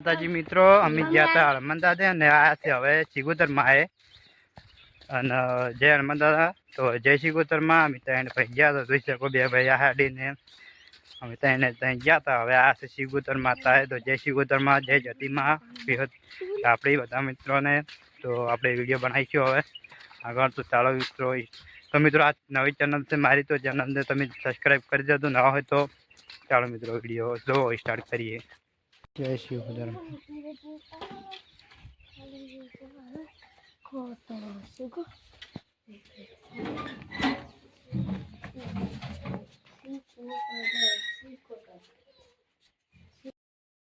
માતાજી મિત્રો, અમે ગયા હતા હનુમાન દાદા અને આ છે હવે સિગોતરમાં એ. અને જય હનુમાન દાદા તો જય સિગોતરમાં અમે ત્યાં ભાઈ ગયા હતા. જોઈ શકો બે ભાઈ આડીને અમે ત્યાં ત્યાં ગયા હતા. હવે આ છે સિગોતર માતા તો જય સિગોતરમાં જય જતીમાં બૃહદ આપણી બધા મિત્રોને. તો આપણે વીડિયો બનાવીશું હવે. આગળ તો ચાલો મિત્રો. તો મિત્રો, આ નવી ચેનલ છે મારી, તો ચેનલને તમે સબસ્ક્રાઈબ કરી દેજો. નવા હોય તો ચાલો મિત્રો, વીડિયો જોવો સ્ટાર્ટ કરીએ. જય શિવધર્મ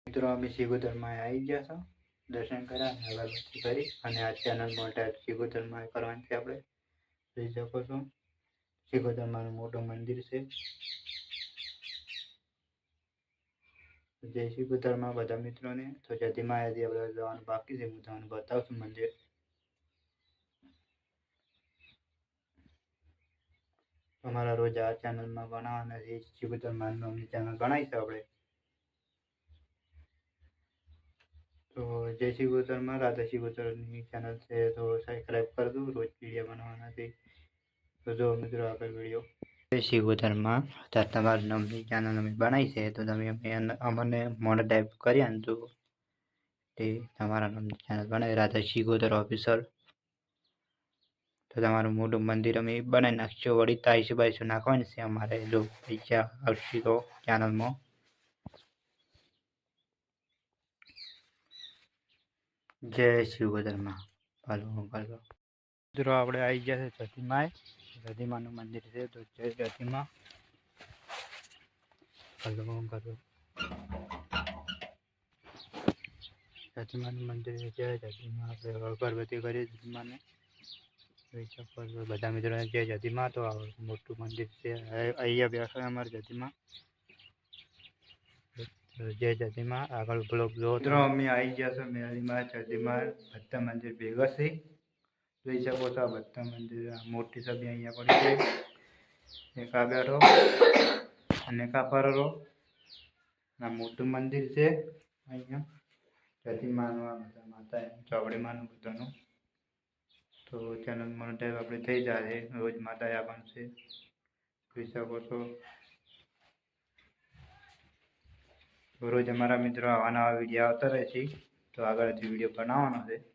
મિત્રો અમે શિગોતરમાં આવી ગયા છો દર્શન કર્યા અને અગરબત્તી કરી અને આ ચેનલ મોટા શિગોતરમાં કરવાની છે આપણે જોઈ શકો છો શિગોતરમાનું મોટું મંદિર છે. જય શિગોતરમાં બધા મિત્રોને, તો જતીમાં આજે આપણે જવાનું બાકી છે હું તમને બતાવશું મંદિર. અમારા રોજ આ ચેનલમાં બનાવવાના છે શિગોતરમાનું અમની ચેનલ ગણાવીશું આપણે. તો જય શ્રી ગોતરમાં રાધા શ્રી ગોતરની ચેનલ છે, તો સબસ્ક્રાઈબ કરી દઉં રોજ વીડિયો બનાવવાના છે. તો જો મિત્રો આગળ વીડિયો ગોતરમાં અત્યારે તમારા નામની ચેનલ અમે બનાવી છે, તો તમે અમે અમને મોનેટાઈઝ કરી તો તે તમારા નામની ચેનલ બનાવી રાધા ગોતર ઓફિસર તો તમારું મોટું મંદિર અમે બનાવી નાખશો, વળી તાઈસો બાઈસો નાખવાની છે અમારે જો પૈસા આવશે તો ચેનલમાં જય શિવગોદરમાં. પાલો ભલો મિત્રો, આપણે આવી ગયા છે જતીમાએ જતીમાનું મંદિર છે તો જય જતીમા પાલો કરો જતીમાનું મંદિર છે જય જતીમા આપણે અગરબત્તી કરીએ જતીમાને જોઈ શકો છો બધા મિત્રોને જય જતીમા તો આ મોટું મંદિર છે અહીં- અહીંયા બેસો અમારે જતીમા જય જતીમાં આગળ બ્લોક જો મિત્રો અમે આવી ગયા છો મેળીમાં જતીમાં ભત્તા મંદિર ભેગા છે જોઈ શકો છો આ બધા મંદિર. મોટી સભી અહીંયા પડી છે. એક આ બેઠો. અને એક આ આ મોટું મંદિર છે. અહીંયા. પ્રતિમાનું આ બધા માતા ચોવડીમાનું બધાનું. તો ચેનલ મોનિટાઈઝ આપણે થઈ જાય. રોજ માતા આવવાનું છે જોઈ શકો છો. રોજ અમારા મિત્રો આવા નવા વીડિયો આવતા રહે છે. તો આગળથી વીડિયો બનાવવાનો છે.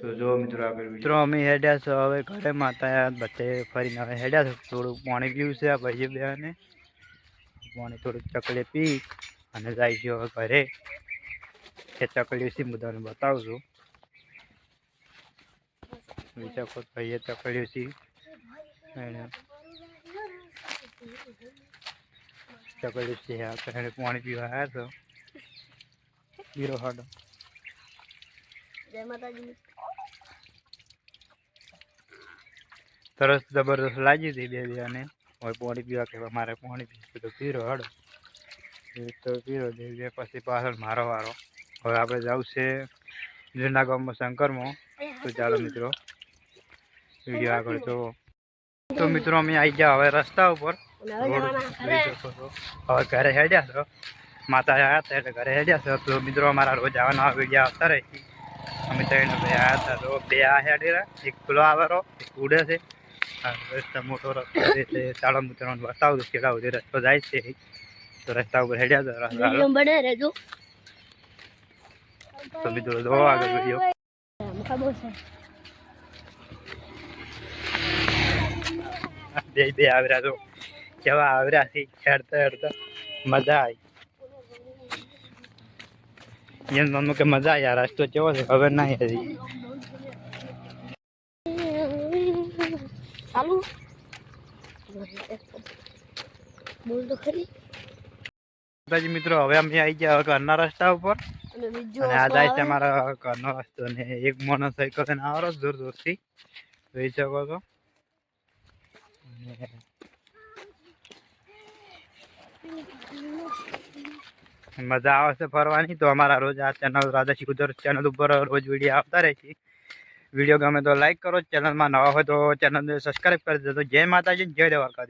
તો જો મિત્રો આગળ મિત્રો, અમે હેડ્યા છો હવે ઘરે માતા બધે ફરીને હવે હેડ્યા છો. થોડુંક પાણી પીવું છે આ ભાઈ બેને. પાણી થોડુંક ચકલી પી અને જાય છે હવે ઘરે. એ ચકલી છે, હું તમને બતાવું છું. વિચારો ભાઈએ ચકલ્યું છે. એને ચકલ્યું છે, આ તો એને પાણી પીવા આવ્યા છો. પીરો હાડો. જય માતાજી. તરસ જબરદસ્ત લાગી હતી બે બે અને હવે પાણી પીવા કે મારે પોણી પીવું તો પીરો હાડો તો પીરો દે બે પછી પાછળ મારો વારો. હવે આપણે જવું છે જૂના ગામમાં શંકરમાં. તો ચાલો મિત્રો. વીડિયો આગળ જોવો. તો મિત્રો અમે આવી ગયા હવે રસ્તા ઉપર. હવે ઘરે હેડ્યા છો. માતા આવ્યા હતા એટલે ઘરે હેડ્યા છો. તો મિત્રો અમારા રોજ આવવાના વીડિયો આવતા રહે. અમે ત્રણ આવ્યા હતા તો બે આ હેડેલા એક પેલો આવેરો એક ઉડે છે. રસ્તા મોટો રસ્તો એટલે ચાલો મિત્રો બતાવું કેળા સુધી રસ્તો જાય છે. તો રસ્તા ઉપર હેડ્યા હતા બને રહેજો. તો મિત્રો જો આગળ વીડિયો. બે બે આવ્યા તો કેવા આવ્યા છે હેડતા હેડતા મજા આવી. એમ મમ્મી કે મજા આવી આ રસ્તો કેવો છે? ખબર ના હજી. ચાલુ? બોલ તો ખરી. માતાજી મિત્રો હવે અમે આવી ગયા ઘરના રસ્તા ઉપર. અને આ જાય છે. અમારા ઘરનો રસ્તો ને એક મોટરસાઇકલ છે આવરો દૂર દૂરથી. જોઈ શકો છો. અને મજા આવે છે ફરવાની. તો અમારા રોજ આ ચેનલ રાધા કુદર ચેનલ ઉપર રોજ વીડિયો આવતા રહે છે. વીડિયો ગમે તો લાઈક કરો ચેનલમાં નવા હોય તો ચેનલને સબસ્ક્રાઈબ કરી દેજો. જય માતાજી, જય દેવાકારી